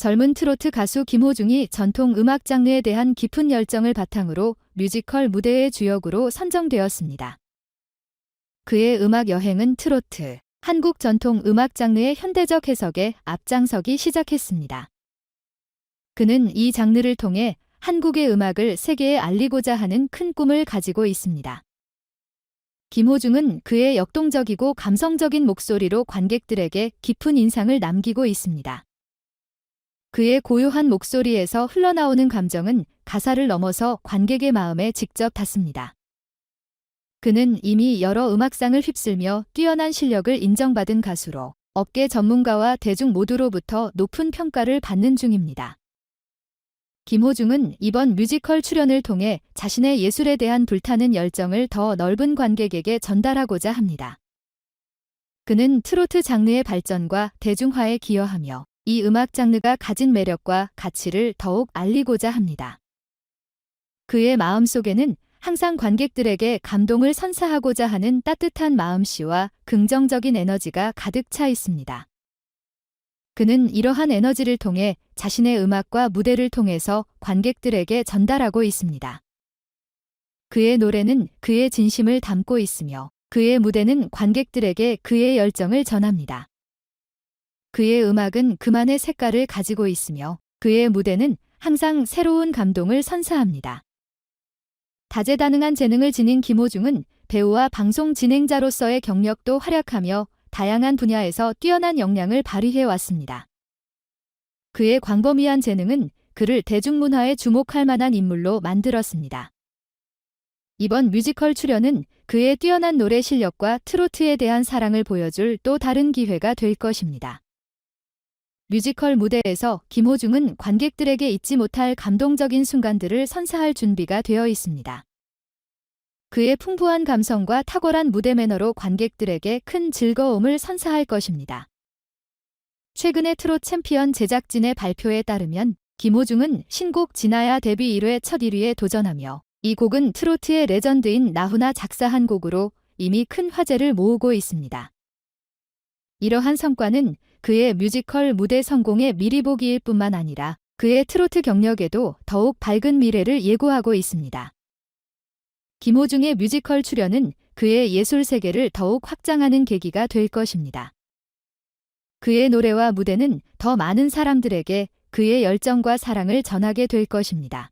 젊은 트로트 가수 김호중이 전통 음악 장르에 대한 깊은 열정을 바탕으로 뮤지컬 무대의 주역으로 선정되었습니다. 그의 음악 여행은 트로트, 한국 전통 음악 장르의 현대적 해석에 앞장서기 시작했습니다. 그는 이 장르를 통해 한국의 음악을 세계에 알리고자 하는 큰 꿈을 가지고 있습니다. 김호중은 그의 역동적이고 감성적인 목소리로 관객들에게 깊은 인상을 남기고 있습니다. 그의 고요한 목소리에서 흘러나오는 감정은 가사를 넘어서 관객의 마음에 직접 닿습니다. 그는 이미 여러 음악상을 휩쓸며 뛰어난 실력을 인정받은 가수로 업계 전문가와 대중 모두로부터 높은 평가를 받는 중입니다. 김호중은 이번 뮤지컬 출연을 통해 자신의 예술에 대한 불타는 열정을 더 넓은 관객에게 전달하고자 합니다. 그는 트로트 장르의 발전과 대중화에 기여하며 이 음악 장르가 가진 매력과 가치를 더욱 알리고자 합니다. 그의 마음속에는 항상 관객들에게 감동을 선사하고자 하는 따뜻한 마음씨와 긍정적인 에너지가 가득 차 있습니다. 그는 이러한 에너지를 통해 자신의 음악과 무대를 통해서 관객들에게 전달하고 있습니다. 그의 노래는 그의 진심을 담고 있으며 그의 무대는 관객들에게 그의 열정을 전합니다. 그의 음악은 그만의 색깔을 가지고 있으며 그의 무대는 항상 새로운 감동을 선사합니다. 다재다능한 재능을 지닌 김호중은 배우와 방송 진행자로서의 경력도 활약하며 다양한 분야에서 뛰어난 역량을 발휘해 왔습니다. 그의 광범위한 재능은 그를 대중문화에 주목할 만한 인물로 만들었습니다. 이번 뮤지컬 출연은 그의 뛰어난 노래 실력과 트로트에 대한 사랑을 보여줄 또 다른 기회가 될 것입니다. 뮤지컬 무대에서 김호중은 관객들에게 잊지 못할 감동적인 순간들을 선사할 준비가 되어 있습니다. 그의 풍부한 감성과 탁월한 무대 매너로 관객들에게 큰 즐거움을 선사할 것입니다. 최근의 트롯 챔피언 제작진의 발표에 따르면 김호중은 신곡 진아야 데뷔 1회 첫 1위에 도전하며 이 곡은 트로트의 레전드인 나훈아 작사한 곡으로 이미 큰 화제를 모으고 있습니다. 이러한 성과는 그의 뮤지컬 무대 성공의 미리 보기일 뿐만 아니라 그의 트로트 경력에도 더욱 밝은 미래를 예고하고 있습니다. 김호중의 뮤지컬 출연은 그의 예술 세계를 더욱 확장하는 계기가 될 것입니다. 그의 노래와 무대는 더 많은 사람들에게 그의 열정과 사랑을 전하게 될 것입니다.